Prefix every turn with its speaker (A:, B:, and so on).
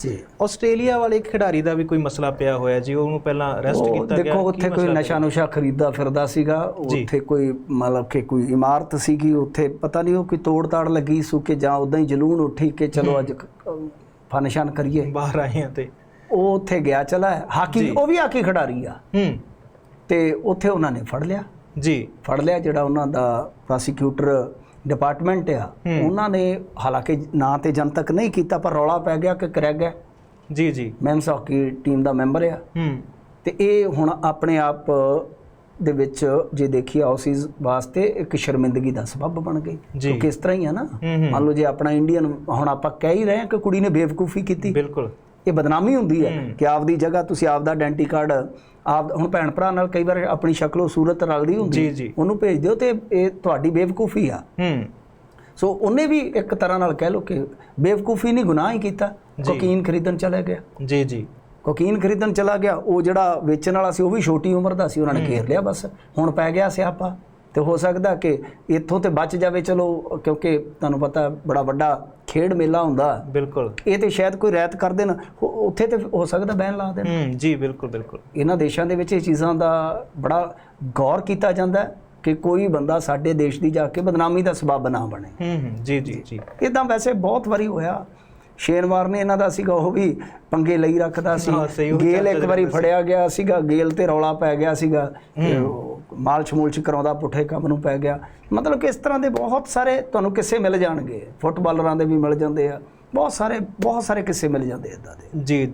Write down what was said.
A: ਜੀ।
B: ਆਸਟ੍ਰੇਲੀਆ ਵਾਲੇ ਖਿਡਾਰੀ ਦਾ ਵੀ ਕੋਈ ਮਸਲਾ ਪਿਆ ਹੋਇਆ ਜੀ ਉਹਨੂੰ ਪਹਿਲਾਂ ਅਰੈਸਟ ਕੀਤਾ ਗਿਆ।
A: ਦੇਖੋ ਉੱਥੇ ਕੋਈ ਨਸ਼ਾ ਨੁਸ਼ਾ ਖਰੀਦਦਾ ਫਿਰਦਾ ਸੀਗਾ। ਉੱਥੇ ਕੋਈ ਮਤਲਬ ਕਿ ਕੋਈ ਇਮਾਰਤ ਸੀਗੀ ਉੱਥੇ ਪਤਾ ਨਹੀਂ ਉਹ ਕੋਈ ਤੋੜ ਤਾੜ ਲੱਗੀ ਸੂ ਕਿ ਜਾਂ ਉਦਾਂ ਹੀ ਜਲੂਣ ਉੱਠੀ ਕਿ ਚਲੋ ਅੱਜ ਫਨਸ਼ਨ ਕਰੀਏ।
B: ਬਾਹਰ ਆਏ ਆ ਤੇ।
A: ਉਹ ਉੱਥੇ ਗਿਆ ਚਲਾ ਹਾਕੀ। ਉਹ ਵੀ ਹਾਕੀ ਖਿਡਾਰੀ ਆ।
B: ਹੂੰ।
A: ਤੇ ਉੱਥੇ ਉਹਨਾਂ ਨੇ ਫੜ ਲਿਆ।
B: ਜੀ।
A: ਫੜ ਲਿਆ ਜਿਹੜਾ ਉਹਨਾਂ ਦਾ ਪ੍ਰੋਸੀਕਿਊਟਰ ਡਿਪਾਰਟਮੈਂਟ ਆ। ਉਹਨਾਂ ਨੇ ਹਾਲਾਂਕਿ ਨਾਂ ਤੇ ਜਨਤਕ ਨਹੀਂ ਕੀਤਾ ਪਰ ਰੌਲਾ ਪੈ ਗਿਆ ਕਿ ਕਰੈਗ ਹੈ
B: ਜੀ ਜੀ।
A: ਮੈਨਸ ਹਾਕੀ ਟੀਮ ਦਾ ਮੈਂਬਰ ਆ।
B: ਹੂੰ।
A: ਤੇ ਇਹ ਹੁਣ ਆਪਣੇ ਆਪ ਦੇ ਵਿੱਚ ਜੇ ਦੇਖੀ ਆਉਸੀਜ਼ ਵਾਸਤੇ ਇੱਕ ਸ਼ਰਮਿੰਦਗੀ ਦਾ ਸਬਬ ਬਣ ਗਈ। ਕਿਉਂਕਿ ਇਸ ਤਰ੍ਹਾਂ ਹੀ ਆ ਨਾ। ਮੰਨ ਲਓ ਜੇ ਆਪਣਾ ਇੰਡੀਅਨ ਹੁਣ ਆਪਾਂ ਕਹਿ ਹੀ ਰਹੇ ਹਾਂ ਕਿ ਕੁੜੀ ਨੇ ਬੇਵਕੂਫੀ ਕੀਤੀ।
B: ਬਿਲਕੁਲ।
A: ਇਹ ਬਦਨਾਮੀ ਹੁੰਦੀ ਹੈ। ਕਿ ਆਪਦੀ ਜਗ੍ਹਾ ਤੁਸੀਂ ਆਪਦਾ ਆਇਡੈਂਟੀ ਕਾਰਡ ਆਪ ਹੁਣ ਭੈਣ ਭਰਾ ਨਾਲ ਕਈ ਵਾਰ ਆਪਣੀ ਸ਼ਕਲੋ ਸੂਰਤ ਰਲਦੀ ਹੁੰਦੀ ਉਹਨੂੰ ਭੇਜ ਦਿਓ ਤੇ ਇਹ ਤੁਹਾਡੀ ਬੇਵਕੂਫੀ ਆ। ਸੋ ਉਹਨੇ ਵੀ ਇੱਕ ਤਰ੍ਹਾਂ ਨਾਲ ਕਹਿ ਲਓ ਕਿ ਬੇਵਕੂਫੀ ਨਹੀਂ ਗੁਨਾਹ ਹੀ ਕੀਤਾ। ਕੋਕੀਨ ਖਰੀਦਣ ਚਲਾ ਗਿਆ।
B: ਜੀ ਜੀ।
A: ਕੋਕੀਨ ਖਰੀਦਣ ਚਲਾ ਗਿਆ। ਉਹ ਜਿਹੜਾ ਵੇਚਣ ਵਾਲਾ ਸੀ ਉਹ ਵੀ ਛੋਟੀ ਉਮਰ ਦਾ ਸੀ। ਉਹਨਾਂ ਨੇ ਘੇਰ ਲਿਆ ਬਸ। ਹੁਣ ਪੈ ਗਿਆ ਸਿਆਪਾ। ਤੇ ਹੋ ਸਕਦਾ ਕਿ ਇੱਥੋਂ ਤੇ ਬਚ ਜਾਵੇ ਚਲੋ ਕਿਉਂਕਿ ਤੁਹਾਨੂੰ ਪਤਾ ਬੜਾ ਵੱਡਾ ਖੇਡ ਮੇਲਾ ਹੁੰਦਾ।
B: ਬਿਲਕੁਲ।
A: ਇਹ ਤੇ ਸ਼ਾਇਦ ਕੋਈ ਰਹਿਤ ਕਰ ਦੇਣ ਉੱਥੇ ਤੇ ਹੋ ਸਕਦਾ ਬੈਨ ਲਾ ਦੇਣ।
B: ਹੂੰ ਜੀ ਬਿਲਕੁਲ ਬਿਲਕੁਲ।
A: ਇਹਨਾਂ ਦੇਸ਼ਾਂ ਦੇ ਵਿੱਚ ਇਹ ਚੀਜ਼ਾਂ ਦਾ ਬੜਾ ਗੌਰ ਕੀਤਾ ਜਾਂਦਾ ਹੈ ਕਿ ਕੋਈ ਬੰਦਾ ਸਾਡੇ ਦੇਸ਼ ਦੀ ਜਾ ਕੇ ਬਦਨਾਮੀ ਦਾ ਸਬਬ ਨਾ ਬਣੇ।
B: ਹੂੰ ਹੂੰ ਜੀ ਜੀ ਜੀ।
A: ਇਦਾਂ ਵੈਸੇ ਬਹੁਤ ਵਾਰੀ ਹੋਇਆ। ਸ਼ੇਨਵਾਰ ਨੇ ਇਹਨਾਂ ਦਾ ਸੀਗਾ ਉਹ ਵੀ ਪੰਗੇ ਲਈ ਰੱਖਦਾ ਸੀ। ਗੇਲ ਇੱਕ ਵਾਰੀ ਫੜਿਆ ਗਿਆ ਸੀਗਾ ਗੇਲ ਤੇ ਰੌਲਾ ਪੈ ਗਿਆ ਸੀਗਾ। ਮਾਲਸ਼ ਮੂਲਸ਼ ਕਰਾਉਂਦਾ, ਪੁੱਠੇ ਕੰਮ ਨੂੰ ਪੈ ਗਿਆ। ਮਤਲਬ ਕਿ ਇਸ ਤਰ੍ਹਾਂ ਦੇ ਬਹੁਤ ਸਾਰੇ ਤੁਹਾਨੂੰ ਕਿੱਸੇ ਮਿਲ ਜਾਣਗੇ। ਫੁੱਟਬਾਲਰਾਂ ਦੇ ਵੀ ਮਿਲ ਜਾਂਦੇ ਆ। ਬਹੁਤ ਸਾਰੇ ਬਹੁਤ ਸਾਰੇ ਕਿੱਸੇ ਮਿਲ ਜਾਂਦੇ ਇਦਾਂ ਦੇ।
B: ਜੀ।